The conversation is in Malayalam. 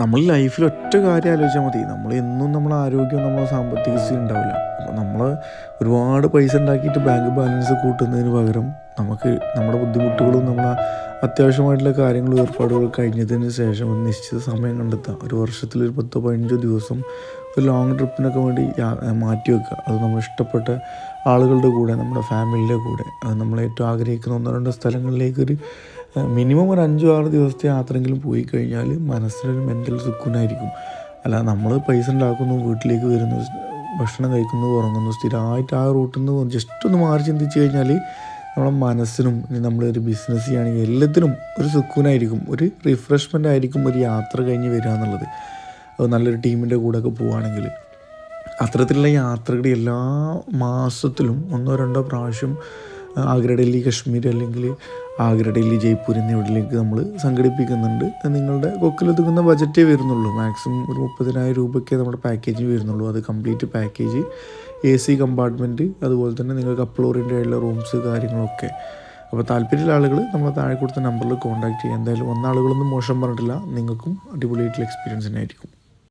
നമ്മൾ ലൈഫിൽ ഒറ്റ കാര്യം ആലോചിച്ചാൽ മതി. നമ്മൾ എന്നും നമ്മൾ ആരോഗ്യം നമ്മളെ സാമ്പത്തിക സ്ഥിതി ഉണ്ടാവില്ല. അപ്പോൾ നമ്മൾ ഒരുപാട് പൈസ ഉണ്ടാക്കിയിട്ട് ബാങ്ക് ബാലൻസ് കൂട്ടുന്നതിന് പകരം നമുക്ക് നമ്മുടെ ബുദ്ധിമുട്ടുകളും നമ്മളെ അത്യാവശ്യമായിട്ടുള്ള കാര്യങ്ങളും ഏർപ്പാടുകൾ കഴിഞ്ഞതിന് ശേഷം ഒരു നിശ്ചിത സമയം കണ്ടെത്തുക. ഒരു വർഷത്തിൽ ഒരു പത്തോ പതിനഞ്ചോ ദിവസം ഒരു ലോങ് ട്രിപ്പിനൊക്കെ വേണ്ടി മാറ്റി വെക്കുക. അത് നമ്മൾ ഇഷ്ടപ്പെട്ട ആളുകളുടെ കൂടെ നമ്മുടെ ഫാമിലിയുടെ കൂടെ അത് നമ്മൾ ഏറ്റവും ആഗ്രഹിക്കുന്ന ഒന്നോ രണ്ടോ സ്ഥലങ്ങളിലേക്ക് ഒരു മിനിമം ഒരു അഞ്ചോ ആറ് ദിവസത്തെ യാത്രയെങ്കിലും പോയി കഴിഞ്ഞാൽ മനസ്സിനൊരു മെന്റൽ സുഖനായിരിക്കും അല്ല നമ്മൾ പൈസ ഉണ്ടാക്കുന്നു വീട്ടിലേക്ക് വരുന്നു ഭക്ഷണം കഴിക്കുന്നു ഉറങ്ങുന്നു സ്ഥിരമായിട്ട് ആ റൂട്ടിൽ നിന്ന് ജസ്റ്റ് ഒന്ന് മാറി ചിന്തിച്ച് കഴിഞ്ഞാൽ നമ്മുടെ മനസ്സിനും നമ്മളൊരു ബിസിനസ് ചെയ്യുകയാണെങ്കിൽ എല്ലാത്തിനും ഒരു സുഖനായിരിക്കും ഒരു റിഫ്രഷ്മെന്റ് ആയിരിക്കും ഒരു യാത്ര കഴിഞ്ഞ് വരിക എന്നുള്ളത്. അത് നല്ലൊരു ടീമിന്റെ കൂടെയൊക്കെ പോവുകയാണെങ്കിൽ. അത്തരത്തിലുള്ള യാത്രകൾ എല്ലാ മാസത്തിലും ഒന്നോ രണ്ടോ പ്രാവശ്യം ആഗ്ര ഡൽഹി കശ്മീർ അല്ലെങ്കിൽ ആഗ്ര ഡൽഹി ജയ്പൂർ എന്നിവിടേക്ക് നമ്മൾ സംഘടിപ്പിക്കുന്നുണ്ട്. നിങ്ങളുടെ കൊക്കിലൊതുങ്ങുന്ന ബജറ്റേ വരുന്നുള്ളൂ. മാക്സിമം ഒരു മുപ്പതിനായിരം രൂപയ്ക്കേ നമ്മുടെ പാക്കേജ് വരുന്നുള്ളൂ. അത് complete package A C compartment അതുപോലെ തന്നെ നിങ്ങൾക്ക് അപ്ലോറിന്റെ ആയിട്ടുള്ള റൂംസ് കാര്യങ്ങളൊക്കെ. അപ്പോൾ താല്പര്യമുള്ള ആളുകൾ നമ്മളെ താഴെ കൊടുത്ത നമ്പറിൽ കോൺടാക്ട് ചെയ്യുക. എന്തായാലും വന്ന ആളുകളൊന്നും മോശം പറഞ്ഞിട്ടില്ല. നിങ്ങൾക്കും അടിപൊളിയായിട്ടുള്ള എക്സ്പീരിയൻസ് തന്നെ ആയിരിക്കും